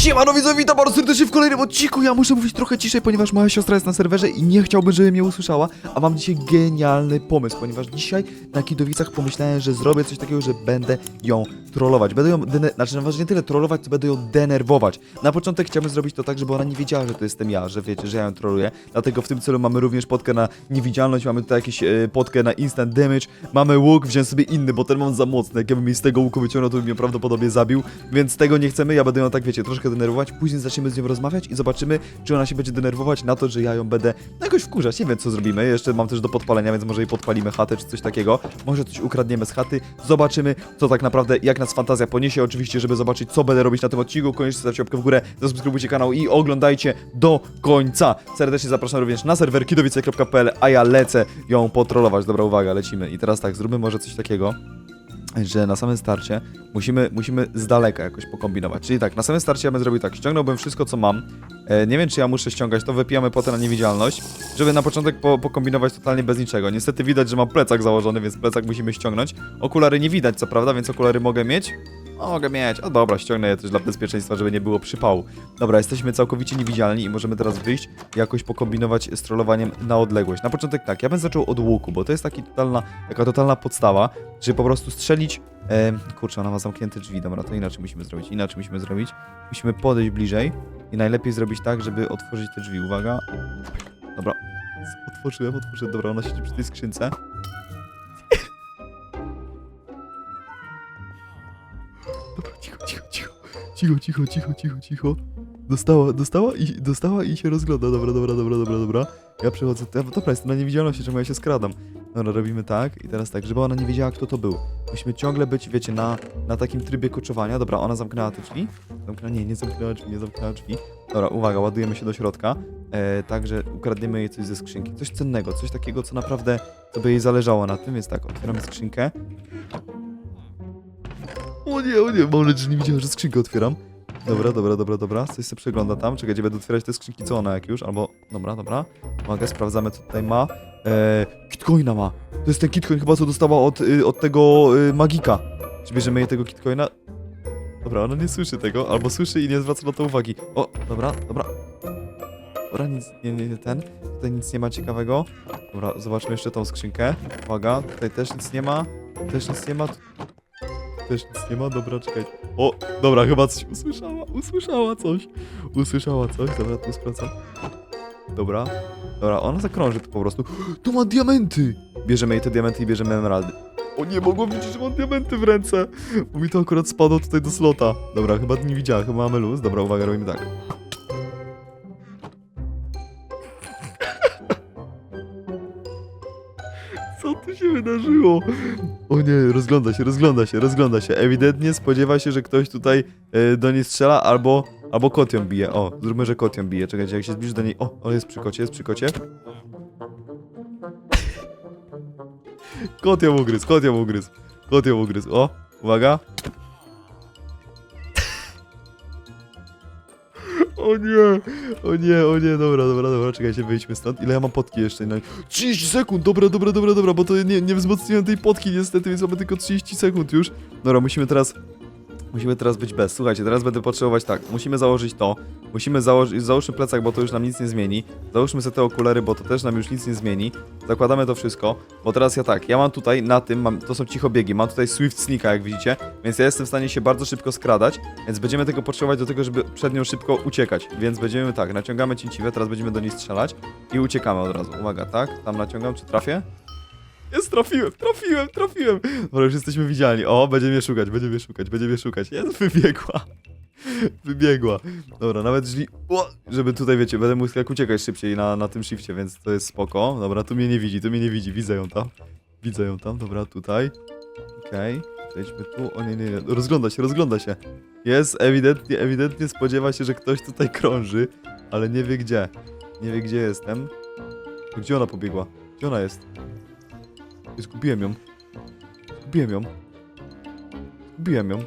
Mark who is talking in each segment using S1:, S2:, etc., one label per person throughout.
S1: Siemano widzowie, witam bardzo serdecznie w kolejnym odcinku. Ja muszę mówić trochę ciszej, ponieważ moja siostra jest na serwerze i nie chciałbym, żeby mnie usłyszała. A mam dzisiaj genialny pomysł, ponieważ dzisiaj na Kidowicach pomyślałem, że zrobię coś takiego, że będę ją trollować. Będę ją, dene- znaczy nawet nie tyle trollować, co będę ją denerwować. Na początek chciałbym zrobić to tak, żeby ona nie wiedziała, że to jestem ja, że wiecie, że ja ją trolluję. Dlatego w tym celu mamy również podkę na niewidzialność, mamy tutaj jakieś e, podkę na instant damage, mamy łuk, wziąłem sobie inny, bo ten mam za mocny. Jak ja bym mi z tego łuku wyciągnął, to by mnie prawdopodobnie zabił, więc tego nie chcemy, ja będę ją tak, wiecie, troszkę denerwować, później zaczniemy z nią rozmawiać i zobaczymy, czy ona się będzie denerwować na to, że ja ją będę jakoś wkurzać. Nie wiem, co zrobimy, jeszcze mam też do podpalenia, więc może jej podpalimy chatę, czy coś takiego. Może coś ukradniemy z chaty, zobaczymy, co tak naprawdę, jak nas fantazja poniesie. Oczywiście, żeby zobaczyć, co będę robić na tym odcinku, koniecznie zostawcie łapkę w górę, zasubskrybujcie kanał i oglądajcie do końca. Serdecznie zapraszam również na serwer kidowice.pl, a ja lecę ją potrolować. Dobra, uwaga, lecimy. I teraz tak, zróbmy może coś takiego że na samym starcie musimy, musimy z daleka jakoś pokombinować. Czyli tak, na samym starcie ja bym zrobił tak, ściągnąłbym wszystko, co mam. E, nie wiem, czy ja muszę ściągać to, wypijamy potem na niewidzialność, żeby na początek po, pokombinować totalnie bez niczego. Niestety widać, że mam plecak założony, więc plecak musimy ściągnąć. Okulary nie widać, co prawda, więc okulary mogę mieć. Mogę mieć. O dobra, ściągnę je też dla bezpieczeństwa, żeby nie było przypału. Dobra, jesteśmy całkowicie niewidzialni i możemy teraz wyjść jakoś pokombinować z trollowaniem na odległość. Na początek tak, ja bym zaczął od łuku, bo to jest taki totalna, taka totalna podstawa, żeby po prostu strzelić... E, kurczę, ona ma zamknięte drzwi, dobra, to inaczej musimy zrobić, inaczej musimy zrobić. Musimy podejść bliżej i najlepiej zrobić tak, żeby otworzyć te drzwi. Uwaga. Dobra, otworzyłem, otworzyłem, dobra, ona siedzi przy tej skrzynce. Cicho. Cicho, cicho, cicho, cicho. Dostała, dostała i, dostała i się rozgląda. Dobra, dobra, dobra, dobra, dobra. Ja przechodzę. Ja, dobra, jestem na niewidzialności, czemu ja się skradam. Dobra, robimy tak i teraz tak, żeby ona nie wiedziała, kto to był. Musimy ciągle być, wiecie, na, na takim trybie koczowania. Dobra, ona zamknęła te drzwi. Zamknęła, nie, nie zamknęła drzwi, nie zamknęła drzwi. Dobra, uwaga, ładujemy się do środka. E, także ukradniemy jej coś ze skrzynki. Coś cennego, coś takiego, co naprawdę to by jej zależało na tym, więc tak, otwieramy skrzynkę. O nie, o nie, mam nadzieję, że nie widziała, że skrzynkę otwieram. Dobra, dobra, dobra, dobra. Coś sobie przegląda tam. Czekajcie, będę otwierać te skrzynki, co ona jak już, albo... Dobra, dobra. Uwaga, sprawdzamy, co tutaj ma. Eee, kitcoina ma. To jest ten kitcoin chyba, co dostała od, y, od tego y, magika. Czy bierzemy jej tego kitcoina? Dobra, ona nie słyszy tego, albo słyszy i nie zwraca na to uwagi. O, dobra, dobra. Dobra, nic, nie, nie, nie, ten. Tutaj nic nie ma ciekawego. Dobra, zobaczmy jeszcze tą skrzynkę. Uwaga, tutaj też nic nie ma. Też nic nie ma. Też nic nie ma, dobra, czekaj. O, dobra, chyba coś usłyszała, usłyszała coś. Usłyszała coś, dobra, tu sprawdzam. Dobra, dobra, ona zakrąży po prostu. Tu ma diamenty! Bierzemy jej te diamenty i bierzemy emeraldy. O nie, mogło widzieć, że mam diamenty w ręce, bo mi to akurat spadło tutaj do slota. Dobra, chyba nie widziała, chyba mamy luz. Dobra, uwaga, robimy tak. Co się wydarzyło? O nie, rozgląda się, rozgląda się, rozgląda się. Ewidentnie spodziewa się, że ktoś tutaj e, do niej strzela, albo, albo kot ją bije. O, zróbmy, że kot ją bije. Czekajcie, jak się zbliży do niej... O, o, jest przy kocie, jest przy kocie. Kot ją ugryzł, kot ją ugryzł. Kot ją ugryzł. O, uwaga. O nie, o nie, o nie, dobra, dobra, dobra, czekajcie, wyjdźmy stąd. Ile ja mam potki jeszcze? No, 30 sekund, dobra, dobra, dobra, dobra, bo to nie, nie wzmocniłem tej potki niestety, więc mamy tylko 30 sekund już. Dobra, musimy teraz, musimy teraz być bez. Słuchajcie, teraz będę potrzebować tak, musimy założyć to, musimy założyć, załóżmy plecak, bo to już nam nic nie zmieni. Załóżmy sobie te okulary, bo to też nam już nic nie zmieni. Zakładamy to wszystko, bo teraz ja tak, ja mam tutaj na tym, mam, to są cichobiegi, mam tutaj Swift Sneaka, jak widzicie, więc ja jestem w stanie się bardzo szybko skradać, więc będziemy tego potrzebować do tego, żeby przed nią szybko uciekać. Więc będziemy tak, naciągamy cięciwe, teraz będziemy do niej strzelać i uciekamy od razu. Uwaga, tak? Tam naciągam, czy trafię? Jest, trafiłem, trafiłem, trafiłem! Dobra, już jesteśmy widzialni. O, będzie mnie szukać, będzie mnie szukać, będzie mnie szukać. Jest, wybiegła. Wybiegła. Dobra, nawet drzwi... O, żeby tutaj, wiecie, będę mógł jak uciekać szybciej na, na tym shifcie, więc to jest spoko. Dobra, tu mnie nie widzi, tu mnie nie widzi, widzę ją tam. Widzę ją tam, dobra, tutaj. Okej, przejdźmy tu. O nie, nie, nie, rozgląda się, rozgląda się. Jest, ewidentnie, ewidentnie spodziewa się, że ktoś tutaj krąży, ale nie wie gdzie. Nie wie gdzie jestem. Gdzie ona pobiegła? Gdzie ona jest? Zgubiłem ją. Zgubiłem ją. Zgubiłem ją.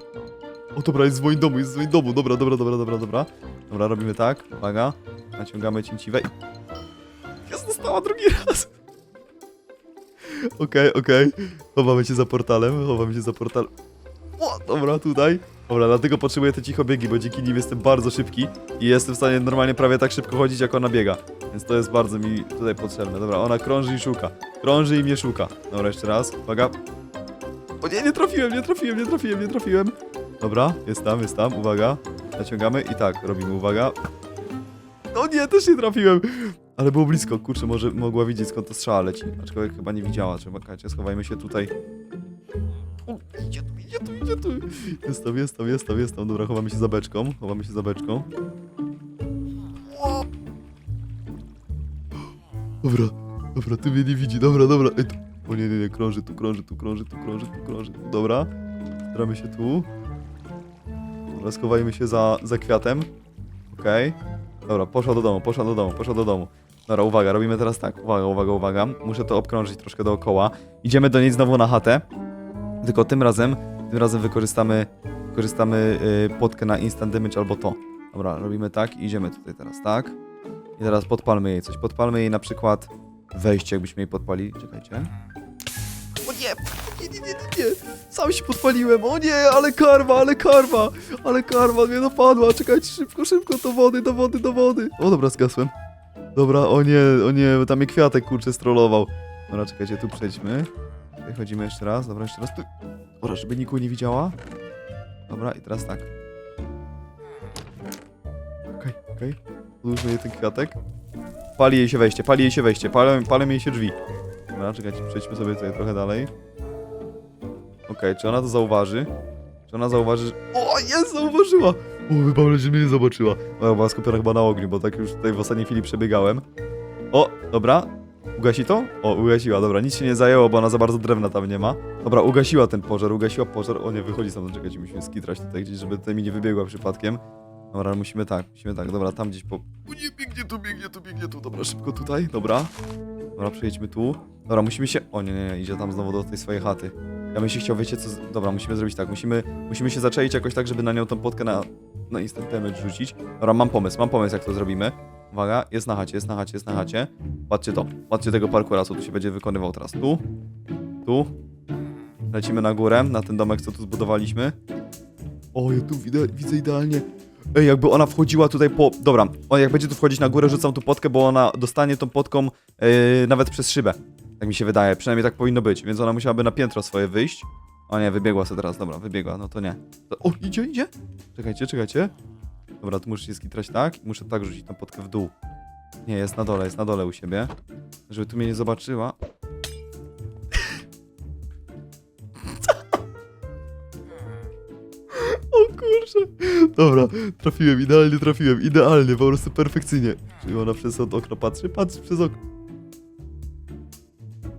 S1: O dobra, jest w moim domu, jest w moim domu. Dobra, dobra, dobra, dobra, dobra. Dobra, robimy tak. Uwaga. Naciągamy cięciwe i... Jest dostała drugi raz. Okej, okej. Chowamy się za portalem, chowamy się za portalem. O, dobra, tutaj. Dobra, dlatego potrzebuję te cichobiegi, bo dzięki nim jestem bardzo szybki i jestem w stanie normalnie prawie tak szybko chodzić, jak ona biega. Więc to jest bardzo mi tutaj potrzebne. Dobra, ona krąży i szuka. Krąży i mnie szuka. Dobra, jeszcze raz. Uwaga. O nie, nie trafiłem, nie trafiłem, nie trafiłem, nie trafiłem. Dobra, jest tam, jest tam, uwaga. Naciągamy i tak, robimy, uwaga. No nie, też nie trafiłem. Ale było blisko, kurczę, może mogła widzieć skąd to strzała leci. Aczkolwiek chyba nie widziała, czekajcie, schowajmy się tutaj. O, idzie tu, idzie tu, idzie tu. Jest tam, jest tam, jest tam, jest tam. Dobra, chowamy się za beczką, chowamy się za beczką. Dobra, dobra, ty mnie nie widzi, dobra, dobra. Ej, tu. O nie, nie, nie, krąży tu, krąży tu, krąży tu, krąży tu, krąży. Dobra, staramy się tu. Dobra, schowajmy się za, za kwiatem. Okej. Dobra, poszła do domu, poszła do domu, poszła do domu. Dobra, uwaga, robimy teraz tak. Uwaga, uwaga, uwaga. Muszę to obkrążyć troszkę dookoła. Idziemy do niej znowu na chatę. Tylko tym razem, tym razem wykorzystamy, wykorzystamy yy, potkę na instant damage albo to. Dobra, robimy tak i idziemy tutaj teraz, tak? I teraz podpalmy jej coś. Podpalmy jej na przykład wejście, jakbyśmy jej podpalili. Czekajcie. O nie! Nie, nie, nie, nie, nie! Sam się podpaliłem! O nie, ale karma, ale karma! Ale karma mnie dopadła! Czekajcie, szybko, szybko, do wody, do wody, do wody! O, dobra, zgasłem. Dobra, o nie, o nie, tam mnie kwiatek kurczę strollował. Dobra, czekajcie, tu przejdźmy. Tutaj chodzimy jeszcze raz, dobra, jeszcze raz. Tu. Dobra, żeby nikogo nie widziała. Dobra, i teraz tak. Okej, okej. Odłóżmy jej ten kwiatek. Pali jej się wejście, pali jej się wejście, palą, palą jej się drzwi. Dobra, czekajcie, przejdźmy sobie tutaj trochę dalej. Okej, czy ona to zauważy? Czy ona zauważy, że... O, jest, zauważyła! O, wybawiam, że mnie nie zobaczyła. Moja była skupiona chyba na ogniu, bo tak już tutaj w ostatniej chwili przebiegałem. O, dobra. Ugasi to? O, ugasiła, dobra, nic się nie zajęło, bo ona za bardzo drewna tam nie ma. Dobra, ugasiła ten pożar, ugasiła pożar. O nie, wychodzi stamtąd, czekajcie, musimy skitrać tutaj gdzieś, żeby tutaj mi nie wybiegła przypadkiem. Dobra, musimy tak, musimy tak, dobra, tam gdzieś po... O nie, biegnie tu, biegnie tu, biegnie tu, dobra, szybko tutaj, dobra. Dobra, przejdźmy tu. Dobra, musimy się... O nie, nie, nie, idzie tam znowu do tej swojej chaty. Ja bym się chciał, wiecie co... Dobra, musimy zrobić tak, musimy, musimy się zaczaić jakoś tak, żeby na nią tą potkę na, na instant damage rzucić. Dobra, mam pomysł, mam pomysł, jak to zrobimy. Uwaga, jest na chacie, jest na chacie, jest na chacie. Patrzcie to, patrzcie tego parkoura, co tu się będzie wykonywał teraz. Tu, tu. Lecimy na górę, na ten domek, co tu zbudowaliśmy. O, ja tu widzę, widzę idealnie. Ej, jakby ona wchodziła tutaj po... Dobra, o, jak będzie tu wchodzić na górę, rzucam tu potkę, bo ona dostanie tą potką yy, nawet przez szybę. Tak mi się wydaje, przynajmniej tak powinno być, więc ona musiałaby na piętro swoje wyjść. O nie, wybiegła sobie teraz, dobra, wybiegła, no to nie. To, o, idzie, idzie? Czekajcie, czekajcie. Dobra, tu muszę się skitrać tak muszę tak rzucić tą potkę w dół. Nie, jest na dole, jest na dole u siebie. Żeby tu mnie nie zobaczyła. Dobra, trafiłem, idealnie trafiłem, idealnie, po prostu perfekcyjnie. Czyli ona przez to okno patrzy? Patrzy przez okno.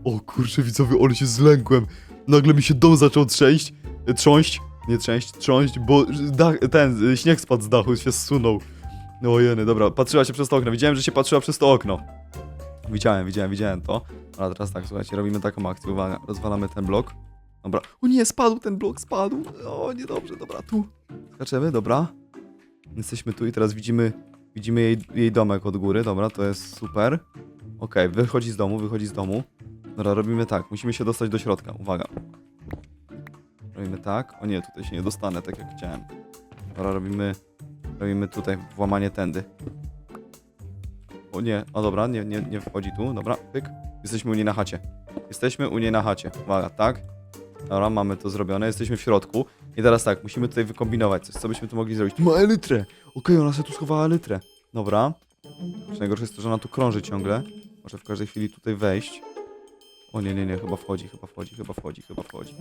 S1: O kurczę, widzowie, ale się zlękłem. Nagle mi się dom zaczął trzęść, e, trząść, nie trzęść, trząść, bo dach, ten, e, śnieg spadł z dachu, się zsunął. No jeny, dobra, patrzyła się przez to okno, widziałem, że się patrzyła przez to okno. Widziałem, widziałem, widziałem to. A teraz tak, słuchajcie, robimy taką akcję, uwaga, rozwalamy ten blok. Dobra, o nie, spadł ten blok, spadł. O, niedobrze, dobra, tu. Skaczemy, dobra. Jesteśmy tu i teraz widzimy, widzimy jej, jej domek od góry, dobra, to jest super. Okej, wychodzi z domu, wychodzi z domu. Dobra, robimy tak, musimy się dostać do środka, uwaga. Robimy tak, o nie, tutaj się nie dostanę, tak jak chciałem. Dobra, robimy, robimy tutaj włamanie tędy. O nie, o dobra, nie, nie, nie wchodzi tu, dobra, pyk. Jesteśmy u niej na chacie. Jesteśmy u niej na chacie, uwaga, tak. Dobra, mamy to zrobione, jesteśmy w środku. I teraz tak, musimy tutaj wykombinować coś, co byśmy tu mogli zrobić. Tu ma elytrę! Okej, ona sobie tu schowała elytrę. Dobra. Czy najgorsze jest to, że ona tu krąży ciągle. Może w każdej chwili tutaj wejść. O nie, nie, nie, chyba wchodzi, chyba wchodzi, chyba wchodzi, chyba wchodzi.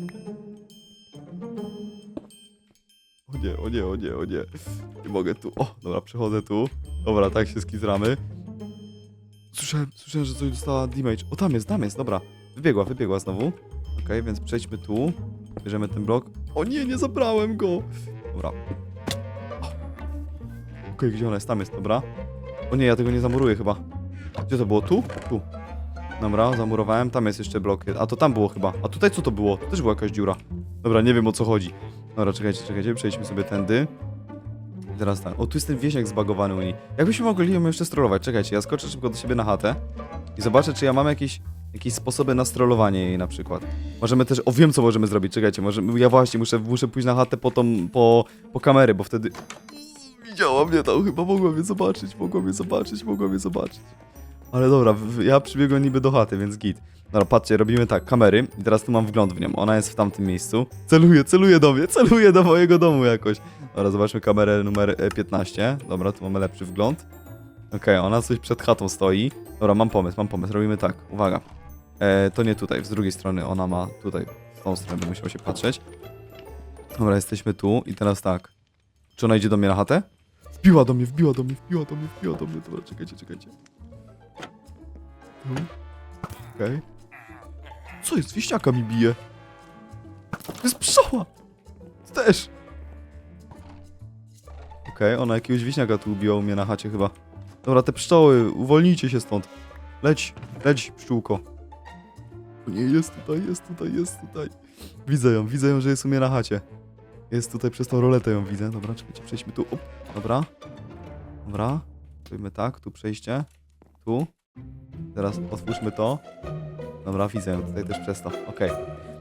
S1: O nie, o nie, o nie, o nie. Nie mogę tu. O, dobra, przechodzę tu. Dobra, tak się skizramy. Słyszałem, słyszałem, że coś dostała damage. O, tam jest, tam jest, dobra. Wybiegła, wybiegła znowu. Okej, więc przejdźmy tu. Bierzemy ten blok. O nie, nie zabrałem go. Dobra. Okej, gdzie ona jest? Tam jest, dobra. O nie, ja tego nie zamuruję chyba. Gdzie to było? Tu? Tu. Dobra, zamurowałem. Tam jest jeszcze blok. A to tam było chyba. A tutaj co to było? To też była jakaś dziura. Dobra, nie wiem o co chodzi. Dobra, czekajcie, czekajcie. Przejdźmy sobie tędy. I teraz tak. O, tu jest ten wieśniak zbagowany u niej. Jakbyśmy mogli ją jeszcze strollować? Czekajcie, ja skoczę szybko do siebie na chatę. I zobaczę, czy ja mam jakiś... Jakieś sposoby na strollowanie jej na przykład. Możemy też, o wiem co możemy zrobić, czekajcie, może, ja właśnie muszę, muszę pójść na chatę po tą, po, po kamery, bo wtedy... Widziała mnie tam, chyba mogła mnie zobaczyć, mogła mnie zobaczyć, mogła mnie zobaczyć. Ale dobra, ja przybiegłem niby do chaty, więc git. Dobra, patrzcie, robimy tak, kamery i teraz tu mam wgląd w nią, ona jest w tamtym miejscu. Celuje, celuje do mnie, celuje do mojego domu jakoś. Dobra, zobaczmy kamerę numer e, 15. Dobra, tu mamy lepszy wgląd. Okej, ona coś przed chatą stoi. Dobra, mam pomysł, mam pomysł, robimy tak, uwaga. E, to nie tutaj, z drugiej strony ona ma tutaj, w tą stronę musiał się patrzeć. Dobra, jesteśmy tu i teraz tak. Czy ona idzie do mnie na chatę? Wbiła do mnie, wbiła do mnie, wbiła do mnie, wbiła do mnie. Dobra, czekajcie, czekajcie. Tu. Okej. Co jest? Wieśniaka mi bije. To jest pszczoła! Też! Okej, ona jakiegoś wieśniaka tu ubiła u mnie na chacie chyba. Dobra, te pszczoły, uwolnijcie się stąd. Leć, leć, pszczółko. O Nie, jest tutaj, jest tutaj, jest tutaj. Widzę ją, widzę ją, że jest u mnie na chacie. Jest tutaj, przez tą roletę ją widzę. Dobra, czekajcie, przejdźmy tu. Op, dobra. Dobra. Zrobimy tak, tu przejście. Tu. Teraz otwórzmy to. Dobra, widzę ją tutaj też przez to. Okej.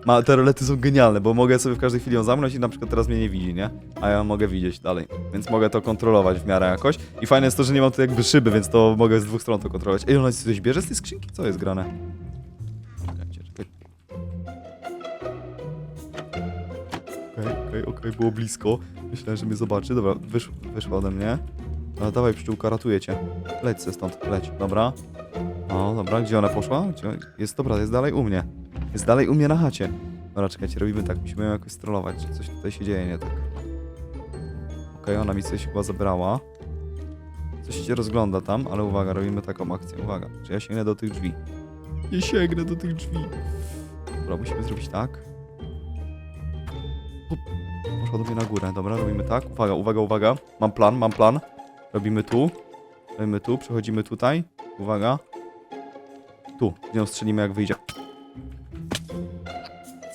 S1: Ma, te rolety są genialne, bo mogę sobie w każdej chwili ją zamknąć i na przykład teraz mnie nie widzi, nie? A ja mogę widzieć dalej. Więc mogę to kontrolować w miarę jakoś. I fajne jest to, że nie mam tu jakby szyby, więc to mogę z dwóch stron to kontrolować. Ej, ona coś bierze z tej skrzynki? Co jest grane? Okej, okej, było blisko. Myślałem, że mnie zobaczy. Dobra, wysz, wyszła ode mnie. No, dawaj pszczółka, ratuję cię. Leć se stąd, leć, dobra. O, dobra, gdzie ona poszła? Gdzie? Jest, dobra, jest dalej u mnie. Jest dalej u mnie na chacie. Dobra, czekajcie, robimy tak, musimy ją jakoś strollować, coś tutaj się dzieje nie tak. Okej, ona mi coś chyba zabrała. Coś się rozgląda tam, ale uwaga, robimy taką akcję, uwaga. Czy ja sięgnę do tych drzwi? Nie sięgnę do tych drzwi. Dobra, musimy zrobić tak. Mnie na górę, dobra, robimy tak. Uwaga, uwaga, uwaga. Mam plan, mam plan. Robimy tu. Robimy tu, przechodzimy tutaj. Uwaga. Tu, z nią strzelimy jak wyjdzie.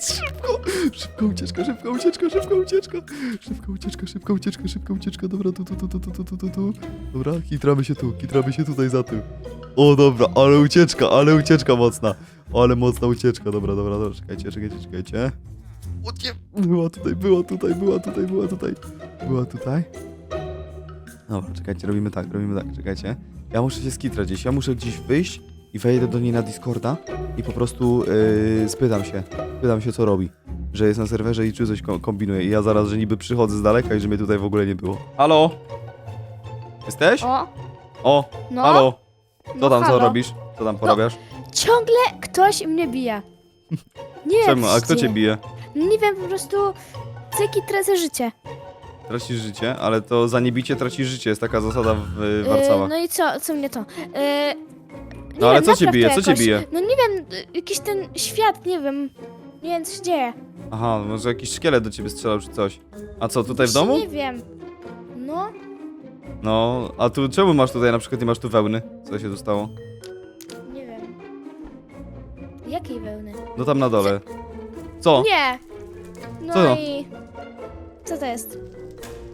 S1: Szybko! Szybka ucieczka, szybka ucieczka, szybka ucieczka! Szybka ucieczka, szybka ucieczka, szybka ucieczka, dobra, tu, tu, tu, tu, tu, tu, tu, tu. Dobra, kitramy się tu, kitramy się tutaj za tym. O, dobra, ale ucieczka, ale ucieczka mocna. Ale mocna ucieczka, dobra, dobra, dobra, czekajcie, czekajcie, czekajcie. O nie, była tutaj, była tutaj, była tutaj, była tutaj, była tutaj. Dobra, czekajcie, robimy tak, robimy tak, czekajcie. Ja muszę się skitrać gdzieś, ja muszę gdzieś wyjść i wejdę do niej na Discorda i po prostu yy, spytam się, spytam się co robi. Że jest na serwerze i czy coś ko- kombinuje. I ja zaraz, że niby przychodzę z daleka i że mnie tutaj w ogóle nie było. Halo? Jesteś?
S2: O,
S1: O,
S2: no.
S1: halo? Co
S2: no
S1: tam, co
S2: halo.
S1: robisz? Co tam porabiasz?
S2: Ciągle ktoś mnie bije. Nie
S1: Czemu? A kto cię bije?
S2: Nie wiem, po prostu ceki tracę życie.
S1: Tracisz życie, ale to za niebicie tracisz życie. Jest taka zasada w
S2: Yy,
S1: Warcałach.
S2: no i co, co mnie to? Yy, nie
S1: No ale
S2: wiem,
S1: co cię
S2: napraw
S1: bije?
S2: to
S1: Co cię
S2: jakoś.
S1: bije?
S2: No nie wiem, y, jakiś ten świat, nie wiem. Nie wiem, co się dzieje.
S1: Aha, może jakiś szkielet do ciebie strzelał czy coś. A co, tutaj w
S2: Właśnie
S1: domu?
S2: Nie wiem. No,
S1: No, a tu czemu masz tutaj na przykład nie masz tu wełny? Co się tu stało?
S2: nie wiem. Jakiej wełny?
S1: No tam na dole. Co?
S2: Nie! No
S1: Co?
S2: i... Co to jest?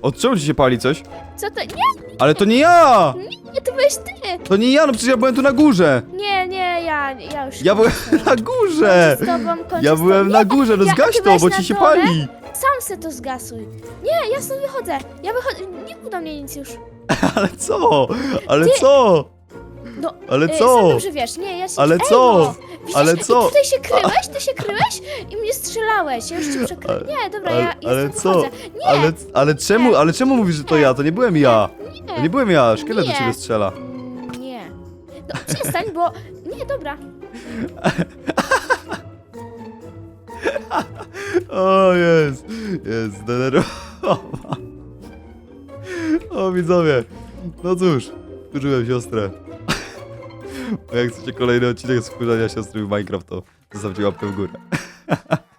S1: Od czemu ci się pali coś?
S2: Co to? Nie,
S1: Ale to nie ja!
S2: nie, to byłeś ty!
S1: To nie ja, no przecież ja byłem tu na górze!
S2: Nie, nie, ja, ja już...
S1: Ja byłem na górze!
S2: Z tobą, kończę
S1: Ja
S2: z
S1: byłem na górze, no
S2: ja-
S1: zgaś
S2: ty
S1: to,
S2: byłeś
S1: bo
S2: na
S1: ci się
S2: dole?
S1: pali!
S2: Sam se to zgasuj. Nie, ja stąd wychodzę. Ja wychodzę. Nie uda mnie nic już.
S1: Ale co? Ale co?
S2: No,
S1: Ale
S2: y, Sam
S1: co?
S2: dobrze wiesz, nie, ja się...
S1: Ale
S2: Ej,
S1: co?
S2: No, widzisz,
S1: Ale
S2: i
S1: co?
S2: tutaj się kryłeś, ty się kryłeś i mnie strzelałeś. Ja już cię przekryłem.
S1: Ale-
S2: Nie, dobra, ja, ja
S1: ale
S2: stąd
S1: co?
S2: Nie,
S1: Ale, ale czemu, ale czemu mówisz, że to ja? To nie byłem ja! To nie byłem ja, szkielet do
S2: Nie.
S1: ciebie strzela.
S2: Nie. No, przestań, bo... Nie, dobra.
S1: O, jest, jest, zdenerwowana. O, widzowie, no cóż, wkurzyłem siostrę. A jak chcecie kolejny odcinek z wkurzania siostry w Minecraft, to zostawcie łapkę w górę.